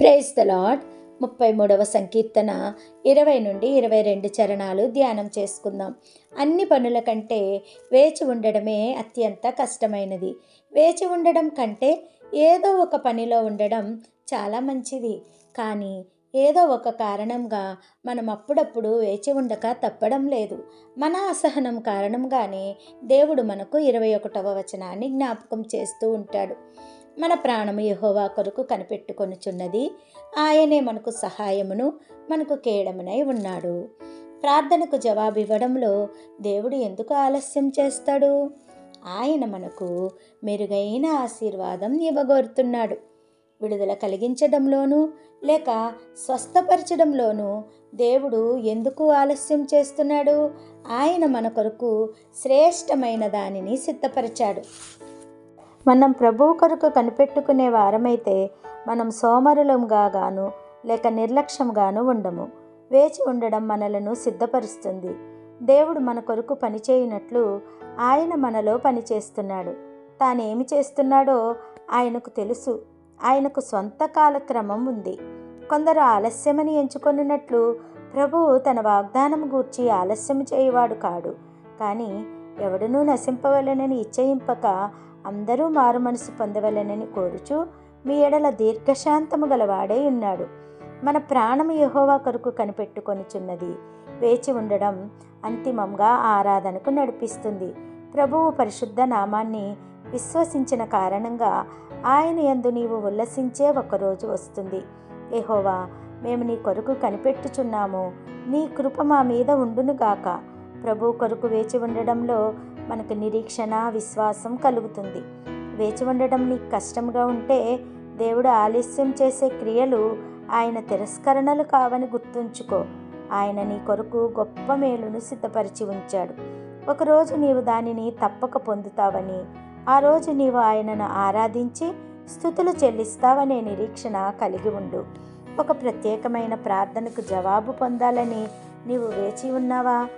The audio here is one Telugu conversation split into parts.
ప్రేస్ ద లాడ్ ముప్పై మూడవ సంకీర్తన ఇరవై నుండి ఇరవై రెండు చరణాలు ధ్యానం చేసుకుందాం. అన్ని పనుల కంటే వేచి ఉండడమే అత్యంత కష్టమైనది. వేచి ఉండడం కంటే ఏదో ఒక పనిలో ఉండడం చాలా మంచిది. కానీ ఏదో ఒక కారణంగా మనం అప్పుడప్పుడు వేచి ఉండక తప్పడం లేదు. మన అసహనం కారణంగానే దేవుడు మనకు ఇరవై ఒకటవ వచనాన్ని జ్ఞాపకం చేస్తూ ఉంటాడు. మన ప్రాణము యహోవా కొరకు కనిపెట్టుకొనుచున్నది. ఆయనే మనకు సహాయమును మనకు కేడమునై ఉన్నాడు. ప్రార్థనకు జవాబు ఇవ్వడంలో దేవుడు ఎందుకు ఆలస్యం చేస్తాడు? ఆయన మనకు మెరుగైన ఆశీర్వాదం ఇవ్వగోరుతున్నాడు. విడుదల కలిగించడంలోనూ లేక స్వస్థపరచడంలోనూ దేవుడు ఎందుకు ఆలస్యం చేస్తున్నాడు? ఆయన మన కొరకు శ్రేష్టమైన దానిని సిద్ధపరిచాడు. మనం ప్రభు కొరకు కనిపెట్టుకునే వారమైతే మనం సోమరులంగా గాను లేక నిర్లక్ష్యంగాను ఉండము. వేచి ఉండడం మనలను సిద్ధపరుస్తుంది. దేవుడు మన కొరకు పనిచేయనట్లు ఆయన మనలో పనిచేస్తున్నాడు తానేమి చేస్తున్నాడో ఆయనకు తెలుసు. ఆయనకు సొంత కాలక్రమం ఉంది. కొందరు ఆలస్యమని ఎంచుకొనున్నట్లు ప్రభువు తన వాగ్దానం గూర్చి ఆలస్యం చేయవాడు కాడు. కానీ ఎవడునూ నశింపవలనని ఇచ్చయింపక అందరూ మారు మనసు పొందవలనని కోరుచు మీ ఎడల దీర్ఘశాంతము గలవాడై ఉన్నాడు. మన ప్రాణము యహోవా కొరకు కనిపెట్టుకొనిచున్నది. వేచి ఉండడం అంతిమంగా ఆరాధనకు నడిపిస్తుంది. ప్రభువు పరిశుద్ధ నామాన్ని విశ్వసించిన కారణంగా ఆయన ఎందు నీవు ఉల్లసించే ఒకరోజు వస్తుంది. ఎహోవా మేము నీ కొరకు కనిపెట్టుచున్నాము. నీ కృప మా మీద ఉండునుగాక ప్రభు కొరకు వేచి ఉండడంలో మనకు నిరీక్షణ విశ్వాసం కలుగుతుంది. వేచి ఉండడం నీకు కష్టంగా ఉంటే దేవుడు ఆలస్యం చేసే క్రియలు ఆయన తిరస్కరణలు కావని గుర్తుంచుకో. ఆయన నీ కొరకు గొప్ప మేలును సిద్ధపరిచి ఉంచాడు. ఒకరోజు నీవు దానిని తప్పక పొందుతావని ఆ రోజు నీవు ఆయనను ఆరాధించి స్థుతులు చెల్లిస్తావనే నిరీక్షణ కలిగి ఉండు. ఒక ప్రత్యేకమైన ప్రార్థనకు జవాబు పొందాలని నీవు వేచి ఉన్నావా?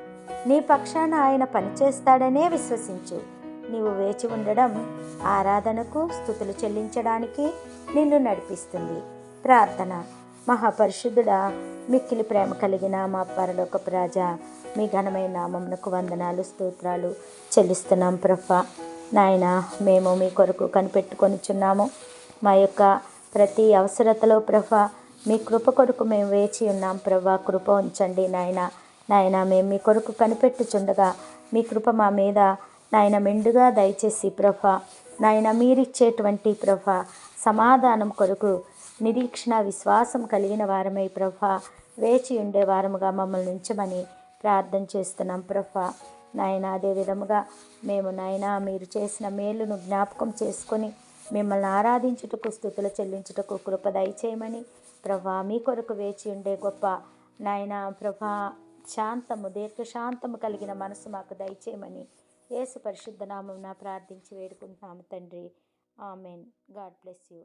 నీ పక్షాన ఆయన పనిచేస్తాడనే విశ్వసించు. నీవు వేచి ఉండడం ఆరాధనకు స్థుతులు చెల్లించడానికి నిన్ను నడిపిస్తుంది. ప్రార్థన. మహాపరిశుద్ధుడా మిక్కిలి ప్రేమ కలిగిన మా పరలోక రాజా మీ ఘనమైన నామమునకు వందనాలు స్తోత్రాలు చెల్లిస్తున్నాం ప్రభా. నాయన మేము మీ కొరకు కనిపెట్టుకొనిచున్నాము. మా యొక్క ప్రతి అవసరతలో ప్రభా మీ కృప కొరకు మేము వేచి ఉన్నాం. ప్రభా కృప ఉంచండి నాయన. నాయన మేము మీ కొరకు కనిపెట్టుచుండగా మీ కృప మా మీద నాయన మెండుగా దయచేసి ప్రభ నాయన మీరిచ్చేటువంటి ప్రభ సమాధానం కొరకు నిరీక్షణ విశ్వాసం కలిగిన వారమై ప్రభ వేచి ఉండే వారముగా మమ్మల్ని ఉంచమని ప్రార్థన చేస్తున్నాం ప్రభ. నాయన అదే విధముగా మేము నాయన మీరు చేసిన మేలును జ్ఞాపకం చేసుకొని మిమ్మల్ని ఆరాధించుటకు స్థుతులు చెల్లించుటకు కృప దయచేయమని ప్రభా మీ కొరకు వేచి ఉండే గొప్ప నాయన ప్రభా శాంతము దీర్ఘశాంతము కలిగిన మనసు మాకు దయచేయమని యేసు పరిశుద్ధ నామం ప్రార్థించి వేడుకుంటున్నాము తండ్రి. ఆమెన్. God bless you.